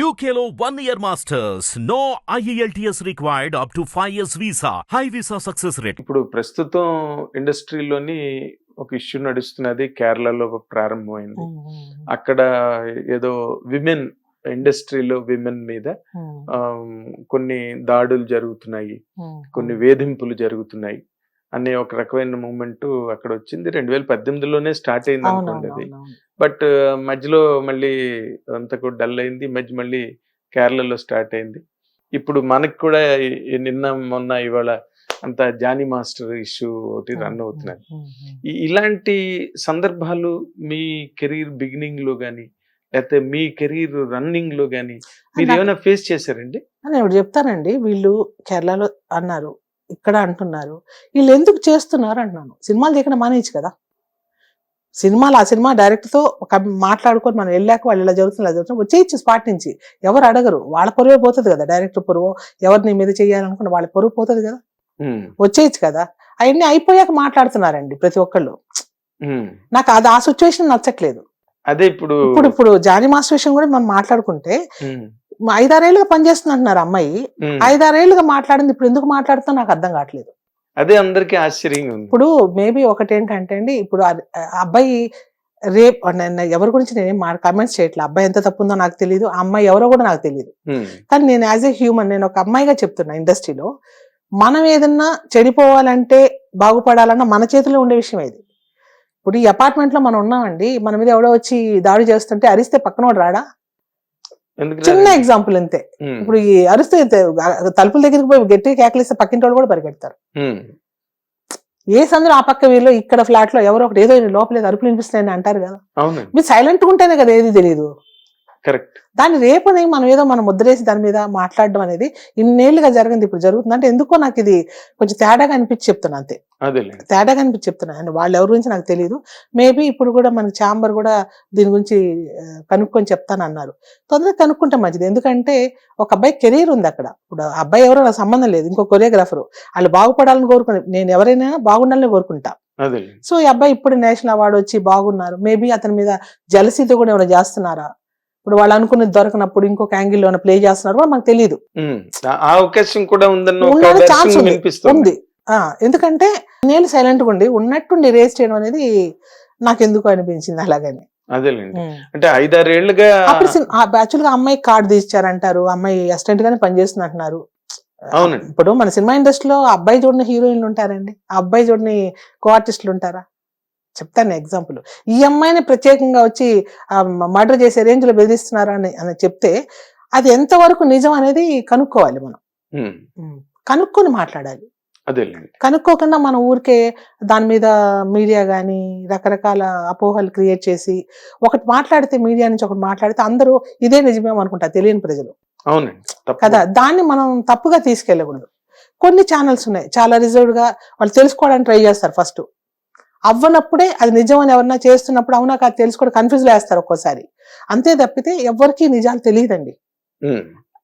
One year masters. No E IELTS required up to 5 years visa. High visa success rate. ఇప్పుడు ప్రస్తుతం ఇండస్ట్రీలోని ఒక issue నడుస్తున్నది కేరళలో ప్రారంభమైంది అక్కడ ఏదో విమెన్ ఇండస్ట్రీలో విమెన్ మీద కొన్ని దాడులు జరుగుతున్నాయి కొన్ని వేధింపులు జరుగుతున్నాయి అనే ఒక రకమైన మూమెంట్ అక్కడ వచ్చింది రెండు వేల పద్దెనిమిదిలోనే స్టార్ట్ అయింది అనుకోండి అది బట్ మధ్యలో మళ్ళీ అంతా కూడా డల్ అయింది. మధ్య మళ్ళీ కేరళలో స్టార్ట్ అయింది. ఇప్పుడు మనకి కూడా నిన్న మొన్న ఇవాళ అంత జానీ మాస్టర్ ఇష్యూ ఒకటి రన్ అవుతున్నాయి. ఇలాంటి సందర్భాలు మీ కెరీర్ బిగినింగ్లో గానీ లేకపోతే మీ కెరీర్ రన్నింగ్లో గానీ మీరు ఏమైనా ఫేస్ చేశారండి? నేను చెప్తానండి. వీళ్ళు కేరళలో అన్నారు. ఇక్కడ అంటున్నారు. వీళ్ళు ఎందుకు చేస్తున్నారు అంటున్నాను సినిమాలు చేయకుండా మానేయచ్చు కదా. సినిమాలు ఆ సినిమా డైరెక్ట్తో ఒక మాట్లాడుకొని మనం వెళ్ళాక వాళ్ళు ఇలా జరుగుతుంది ఇలా జరుగుతుంది వచ్చేయచ్చు స్పాట్ నుంచి. ఎవరు అడగరు. వాళ్ళ పొరువే పోతుంది కదా డైరెక్టర్ పొరువు. ఎవరు నీ మీద చేయాలనుకున్న వాళ్ళ పొరువు పోతుంది కదా. వచ్చేయచ్చు కదా. అవన్నీ అయిపోయాక మాట్లాడుతున్నారండి ప్రతి ఒక్కళ్ళు. నాకు అది ఆ సిచ్యువేషన్ నచ్చట్లేదు. అదే ఇప్పుడు ఇప్పుడు ఇప్పుడు జానీ మాస్టర్ విషయం కూడా మనం మాట్లాడుకుంటే ఐదారేళ్ళుగా పనిచేస్తుంది అంటున్నారు అమ్మాయి. ఉమ్. ఐదారేళ్ళుగా మాట్లాడింది. ఇప్పుడు ఎందుకు మాట్లాడుతా నాకు అర్థం కావట్లేదు. అదే అందరికి ఆశ్చర్యంగా ఉంది. ఇప్పుడు మేబీ ఒకటి ఏంటంటే అండి ఇప్పుడు అబ్బాయి రేప్ ఎవరి గురించి నేను మా కామెంట్స్ చేయట్లేదు అబ్బాయి ఎంత తప్పు ఉందో నాకు తెలియదు ఆ అమ్మాయి ఎవరో కూడా నాకు తెలియదు కానీ నేను యాజ్ ఎ హ్యూమన్ నేను ఒక అమ్మాయిగా చెప్తున్నా ఇండస్ట్రీలో మనం ఏదన్నా చెడిపోవాలంటే బాగుపడాలన్నా మన చేతిలో ఉండే విషయం ఇది. ఇప్పుడు ఈ అపార్ట్మెంట్లో మనం ఉన్నామండి మన మీద ఎవడో వచ్చి దాడి చేస్తుంటే అరిస్తే పక్కనోడు రాడా? చిన్న? ఎగ్జాంపుల్ అంతే. ఇప్పుడు ఈ అరిస్తే తలుపుల దగ్గరికి పోయి గట్టిగా కేకలిస్తే పక్కింటి వాళ్ళు కూడా పరిగెడతారు. ఏ సందులో ఆ పక్క వీళ్ళు ఇక్కడ ఫ్లాట్లో ఎవరో ఒకటి ఏదో లోపల ఏదో అరుపులు వినిపిస్తున్నాయని అంటారు కదా. మీరు సైలెంట్ ఉంటేనే కదా ఏది తెలియదు కరెక్ట్. దాన్ని రేపని మనం ఏదో మనం ముద్రేసి దాని మీద మాట్లాడడం అనేది ఇన్నేళ్ళుగా జరిగింది ఇప్పుడు జరుగుతుంది. అంటే ఎందుకో నాకు ఇది కొంచెం తేడాగా అనిపించి చెప్తున్నా అంతే. తేడాగా అనిపించి చెప్తున్నా. అండ్ వాళ్ళు ఎవరి గురించి నాకు తెలియదు మేబీ ఇప్పుడు కూడా మన ఛాంబర్ కూడా దీని గురించి కనుక్కొని చెప్తాను అన్నారు. తొందరగా కనుక్కుంటే మంచిది. ఎందుకంటే ఒక అబ్బాయి కెరీర్ ఉంది అక్కడ. ఇప్పుడు అబ్బాయి ఎవరో నాకు సంబంధం లేదు. ఇంకో కొరియోగ్రాఫర్. వాళ్ళు బాగుపడాలని కోరుకుని నేను ఎవరైనా బాగుండాలని కోరుకుంటా. సో ఈ అబ్బాయి ఇప్పుడు నేషనల్ అవార్డు వచ్చి బాగున్నారు. మేబీ అతని మీద జలసీతో కూడా ఏమైనా చేస్తున్నారా? ఇప్పుడు వాళ్ళు అనుకున్నది దొరకనప్పుడు ఇంకొక యాంగిల్లో ప్లే చేస్తున్నారు కూడా మనకు తెలియదు ఆ- అవకాశం కూడా version ఉంది. ఎందుకంటే నేను సైలెంట్ ఉండి ఉన్నట్టుండి రేస్ చేయడం అనేది నాకు ఎందుకు అనిపించింది అలాగని. అదేలేండి. అంటే ఐదారేళ్ళుగా అప్పుడు యాక్చువల్గా అమ్మాయి కార్డు తీసిచ్చారంటారు. అమ్మాయి అసిస్టెంట్ గానే పనిచేస్తుంది అంటున్నారు అవునండి. ఇప్పుడు మన సినిమా ఇండస్ట్రీలో అబ్బాయి చూడని హీరోయిన్లు ఉంటారండి. ఆ అబ్బాయి చూడని కో ఆర్టిస్టులు ఉంటారా? చెప్తాను ఎగ్జాంపుల్ ఈ అమ్మాయిని ప్రత్యేకంగా వచ్చి మర్డర్ చేసే రేంజ్లో బెదిరిస్తున్నారు అని అని చెప్తే అది ఎంతవరకు నిజం అనేది కనుక్కోవాలి మనం. కనుక్కొని మాట్లాడాలి. కనుక్కోకుండా మన ఊరికే దాని మీద మీడియా కానీ రకరకాల అపోహలు క్రియేట్ చేసి ఒకటి మాట్లాడితే మీడియా నుంచి ఒకటి మాట్లాడితే అందరూ ఇదే నిజమేమో అనుకుంటారు తెలియని ప్రజలు. అవునండి. కదా దాన్ని మనం తప్పుగా తీసుకెళ్ళకూడదు. కొన్ని ఛానల్స్ ఉన్నాయి. చాలా రిజర్వ్డ్గా వాళ్ళు తెలుసుకోవడానికి ట్రై చేస్తారు ఫస్ట్ అవ్వనప్పుడే అది నిజం అని ఎవరన్నా చేస్తున్నప్పుడు అవునా కాదు తెలుసుకోవడం కన్ఫ్యూజ్ వేస్తారు ఒక్కోసారి. అంతే తప్పితే ఎవరికి నిజాలు తెలియదండి.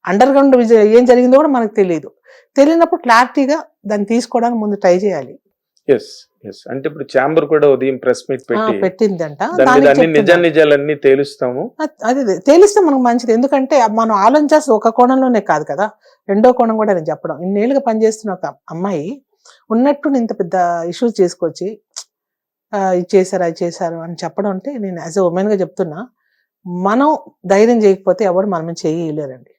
అండర్ గ్రౌండ్ ఏం జరిగిందో కూడా మనకు తెలియదు తెలియనప్పుడు క్లారిటీగా దాన్ని తీసుకోవడానికి ముందు ట్రై చేయాలి. ఎస్ ఎస్ అంటే ఇప్పుడు ఛాంబర్ కూడా ఉదయం ప్రెస్ మీట్ పెట్టి పెట్టిందంట. నిజ. నిజాలన్నీ తేలుస్తాము. అదే. తేలిస్తే మనకు మంచిది. ఎందుకంటే మనం ఆలోచించాల్సి ఒక కోణంలోనే కాదు కదా. రెండో కోణం కూడా నేను చెప్పడం. ఇన్నేళ్ళుగా పనిచేస్తున్న ఒక అమ్మాయి ఉన్నట్టు ఇంత పెద్ద ఇష్యూస్ చేసుకొచ్చి ఇది చేశారు అది చేశారు అని చెప్పడం అంటే నేను యాజ్ ఎ ఉమెన్గా చెప్తున్నా మనం ధైర్యం చేయకపోతే ఎవరు మనం చేయలేరండి.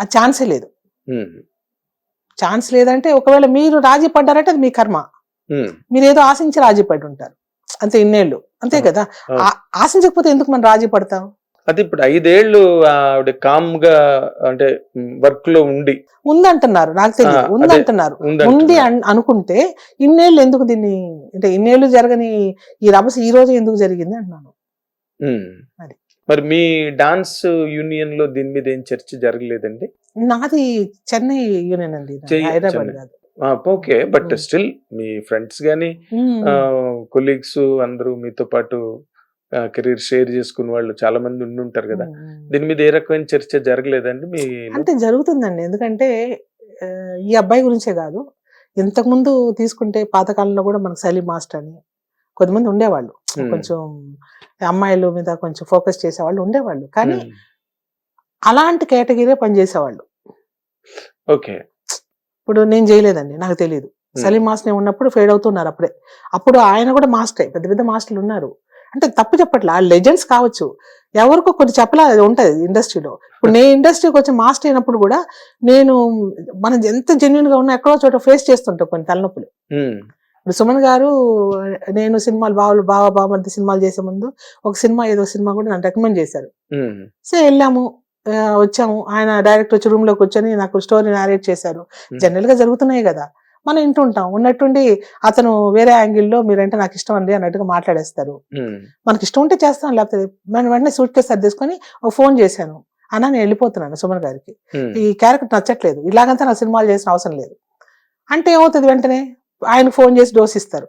ఆ ఛాన్సే లేదు. ఛాన్స్ లేదంటే ఒకవేళ మీరు రాజీ పడ్డారంటే అది మీ కర్మ. మీరు ఏదో ఆశించి రాజీ పడి ఉంటారు. అంతే ఇన్నేళ్ళు. అంతే కదా? ఆశించకపోతే ఎందుకు మనం రాజీ పడతాం? అది ఇప్పుడు ఐదేళ్ళు ఆవిడ కామ్గా అంటే వర్క్లో ఉండి ఉందంటున్నారు నాకు తెలియదు. ఉందంటున్నారు ఉంది అనుకుంటే ఇన్నేళ్ళు ఎందుకు దీన్ని అంటే ఇన్నేళ్ళు జరగని ఈ రభస ఈ రోజు ఎందుకు జరిగింది అంటున్నాను. అది. మరి మీ డాన్స్ యూనియన్లో దీని మీద ఏం చర్చ జరగలేదండి నాది చెన్నై యూనియన్ అండి హైదరాబాద్. కాదు ఓకే బట్. స్టిల్ మీ ఫ్రెండ్స్ గానీ. కొలీగ్స్ అందరూ మీతో పాటు కెరీర్ షేర్ చేసుకున్న వాళ్ళు చాలా మంది ఉండి ఉంటారు కదా. దీని మీద ఏ రకమైన చర్చ జరగలేదండి? మీ అంటే జరుగుతుందండి. ఎందుకంటే ఈ అబ్బాయి గురించే కాదు. ఇంతకు ముందు తీసుకుంటే పాతకాలంలో కూడా మనకు సలీం మాస్టర్ అని కొంతమంది ఉండేవాళ్ళు. కొంచెం అమ్మాయిల మీద కొంచెం ఫోకస్ చేసేవాళ్ళు ఉండేవాళ్ళు. కానీ అలాంటి కేటగిరీ పనిచేసేవాళ్ళు. ఓకే. ఇప్పుడు నేను చేయలేదండి. నాకు తెలియదు సలీం మాస్టర్ ఉన్నప్పుడు ఫేడ్ అవుతున్నారు అప్పుడే. అప్పుడు ఆయన కూడా మాస్టరే. పెద్ద పెద్ద మాస్టర్లు ఉన్నారు. అంటే తప్పు చెప్పట్లా. లెజెండ్స్ కావచ్చు. ఎవరికో కొన్ని చెప్పలా ఉంటది ఇండస్ట్రీలో. ఇప్పుడు నేను ఇండస్ట్రీకి వచ్చి మాస్టర్ అయినప్పుడు కూడా నేను మనం ఎంత జెన్యున్గా ఉన్నా ఎక్కడో చోట ఫేస్ చేస్తుంటాం కొన్ని తలనొప్పులు. ఇప్పుడు సుమన్ గారు నేను సినిమాలు బావులు బావ బావమర్ది సినిమాలు చేసే ముందు ఒక సినిమా ఏదో సినిమా కూడా నన్ను రికమెండ్ చేశారు. సో వెళ్ళాము ఆ, వచ్చాము. ఆయన డైరెక్ట్ వచ్చి రూమ్లో కూర్చొని నాకు స్టోరీ నారేట్ చేశారు. జనరల్గా జరుగుతున్నాయి కదా. మనం వింటుంటాం. ఉన్నట్టుండి అతను వేరే యాంగిల్లో మీరంటే నాకు ఇష్టం అండి అన్నట్టుగా మాట్లాడేస్తారు. మనకి ఇష్టం ఉంటే చేస్తాం లేకపోతే నేను వెంటనే సూట్ కేసు సర్దేసుకొని ఒక ఫోన్ చేశాను. అన్న నేను వెళ్ళిపోతున్నాను సుమన్ గారికి. ఈ క్యారెక్టర్ నచ్చట్లేదు. ఇలాగంతా నాకు సినిమాలు చేసిన అవసరం లేదు. అంటే ఏమవుతుంది వెంటనే? ఆయన ఫోన్ చేసి డోస్ ఇస్తారు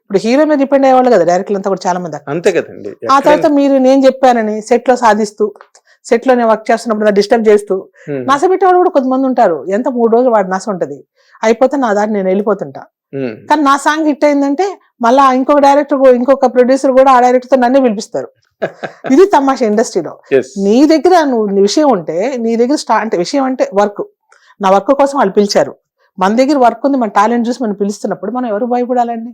ఇప్పుడు హీరో మీద డిపెండ్ అయ్యేవాళ్ళు కదా డైరెక్టర్ అంతా కూడా చాలా మంది అంతే కదండి. ఆ తర్వాత మీరు నేను చెప్పానని సెట్లో సాధిస్తూ సెట్లో నేను వర్క్ చేస్తున్నప్పుడు డిస్టర్బ్ చేస్తూ నస పెట్టేవాళ్ళు కూడా కొంతమంది ఉంటారు. ఎంత మూడు రోజులు వాడి నస ఉంటది. అయిపోతే నా దాన్ని నేను వెళ్ళిపోతుంటా. కానీ నా సాంగ్ హిట్ అయిందంటే మళ్ళా ఇంకొక డైరెక్టర్ ఇంకొక ప్రొడ్యూసర్ కూడా ఆ డైరెక్టర్తో నన్నే పిలిపిస్తారు. ఇది తమాషా ఇండస్ట్రీలో. నీ దగ్గర నువ్వు విషయం ఉంటే నీ దగ్గర స్టా అంటే విషయం అంటే వర్క్ నా వర్క్ కోసం వాళ్ళు పిలిచారు. మన దగ్గర వర్క్ ఉంది మన టాలెంట్ చూసి మనం పిలుస్తున్నప్పుడు మనం ఎవరు భయపడాలండి?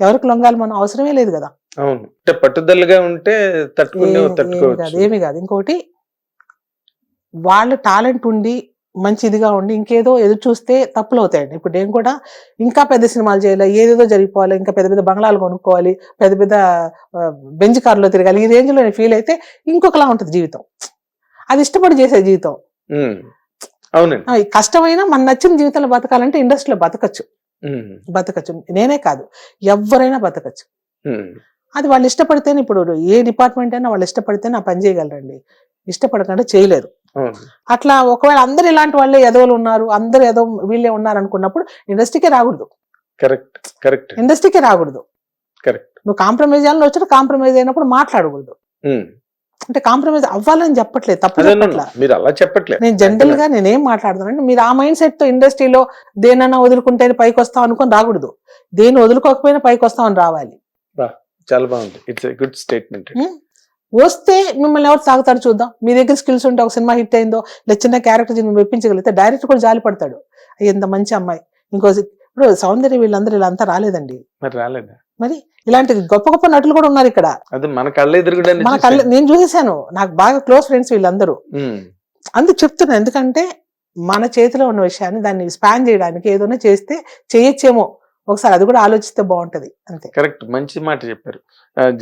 ఎవరికి లొంగాలి మనం అవసరమే లేదు కదా. అవును. అంటే పట్టుదలగా ఉంటే తట్టుకునే తట్టుకోవచ్చు. ఏమి కాదు. ఇంకోటి వాళ్ళ టాలెంట్ ఉండి మంచి ఇదిగా ఉండి ఇంకేదో ఎదురు చూస్తే తప్పులు అవుతాయండి ఇప్పుడు నేను కూడా ఇంకా పెద్ద సినిమాలు చేయాలి? ఏదేదో జరిగిపోవాలి. ఇంకా పెద్ద పెద్ద బంగ్లాలు కొనుక్కోవాలి. పెద్ద పెద్ద బెంచ్ కార్లో తిరగాలి. ఈ రేంజ్లో ఫీల్ అయితే ఇంకొకలా ఉంటుంది జీవితం. అది ఇష్టపడి చేసే జీవితం. అవునండి. కష్టమైనా మన నచ్చిన జీవితంలో బతకాలంటే ఇండస్ట్రీలో బతకచ్చు. బతకచ్చు. నేనే కాదు. ఎవరైనా బతకచ్చు. అది వాళ్ళు ఇష్టపడితేనే ఇప్పుడు ఏ డిపార్ట్మెంట్ అయినా వాళ్ళు ఇష్టపడితేనే ఆ పని చేయగలరండి. ఇష్టపడకంటే చేయలేరు. అట్లా ఒకవేళ అందరు ఇలాంటి వాళ్ళే ఎదవలు ఉన్నారు అందరు ఎదో వీళ్ళే ఉన్నారు అనుకున్నప్పుడు ఇండస్ట్రీకే రాకూడదు. Correct correct. ఇండస్ట్రీకే రాకూడదు. కరెక్ట్. నువ్వు కాంప్రమైజ్ చేయాలని వచ్చిన కాంప్రమైజ్ అయినప్పుడు మాట్లాడకూడదు. అంటే కాంప్రమైజ్ అవ్వాలని చెప్పట్లేదు తప్పు మీరు అలా చెప్పట్లేదు నేను జనరల్గా నేనేం మాట్లాడుతానంటే మీరు ఆ మైండ్ సెట్తో ఇండస్ట్రీలో దేనన్నా వదులుకుంటేనే పైకి వస్తాం అనుకొని రాకూడదు. దేని వదులుకోకపోయినా పైకి వస్తామని రావాలి. చాలా బాగుంది. It's good statement. వస్తే మిమ్మల్ని ఎవరు సాగుతారు చూద్దాం. మీ దగ్గర స్కిల్స్ ఉంటే ఒక సినిమా హిట్ అయిందో లేదా చిన్న క్యారెక్టర్ మీరు మెప్పించగలిగితే డైరెక్టర్ కూడా జాలి పడతాడు. ఎంత మంచి అమ్మాయి. ఇంకో ఇప్పుడు సౌందర్య వీళ్ళందరూ ఇలా అంతా రాలేదండి. మరి రాలేదా? మరి ఇలాంటి గొప్ప గొప్ప నటులు కూడా ఉన్నారు ఇక్కడ. మన కళ్ళ మన కళ్ళ నేను చూసేసాను నాకు బాగా క్లోజ్ ఫ్రెండ్స్ వీళ్ళందరూ. అందుకు చెప్తున్నా ఎందుకంటే మన చేతిలో ఉన్న విషయాన్ని దాన్ని స్పాన్ చేయడానికి ఏదైనా చేస్తే చేయొచ్చేమో. ఒకసారి అది కూడా ఆలోచిస్తే బాగుంటది. అంతే. కరెక్ట్. మంచి మాట చెప్పారు.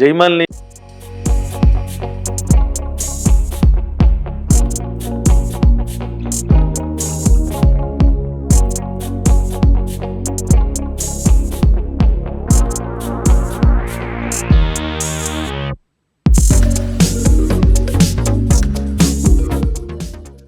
జైమాల్ని